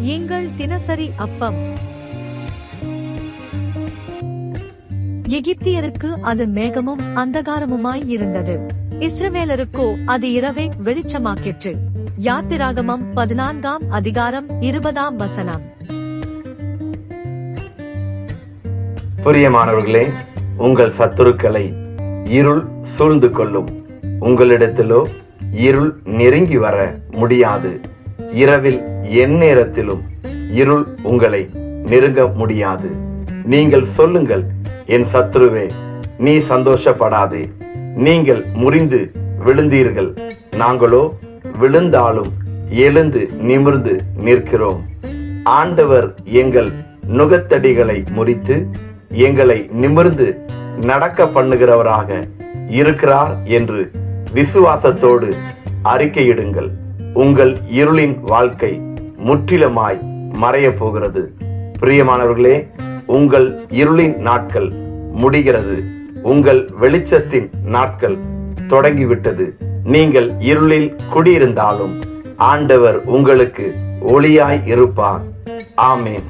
எங்கள் தினசரி அப்பம். எகிப்தியருக்கு அது மேகமும் அந்தகாரமுமாய் இருந்தது. இஸ்ரவேலருக்கோ அது இரவே வெளிச்சமாக்கிற்று. யாத்திராகமம் பதினான்காம் அதிகாரம் இருபதாம் வசனம். பிரியமானவர்களே உங்கள் சத்துருக்களை இருள் சூழ்ந்து கொள்ளும். உங்களிடத்திலோ இருள் நெருங்கி வர முடியாது. இரவில் எந்நேரத்திலும் இருள் உங்களை நெருங்க முடியாது. நீங்கள் சொல்லுங்கள் என் சத்ருவே நீ சந்தோஷப்படாதே. நீங்கள் முறிந்து விழுந்தீர்கள். நாங்களோ விழுந்தாலும் எழுந்து நிமிர்ந்து நிற்கிறோம். ஆண்டவர் எங்கள் நுகத்தடிகளை முறித்து எங்களை நிமிர்ந்து நடக்க பண்ணுகிறவராக இருக்கிறார் என்று விசுவாசத்தோடு அறிக்கையிடுங்கள். உங்கள் இருளின் வாழ்க்கை முற்றிலுமாய் மறைய போகிறது. பிரியமானவர்களே உங்கள் இருளின் நாட்கள் முடிகிறது. உங்கள் வெளிச்சத்தின் நாட்கள் தொடங்கிவிட்டது. நீங்கள் இருளில் குடியிருந்தாலும் ஆண்டவர் உங்களுக்கு ஒளியாய் இருப்பார். ஆமேன்.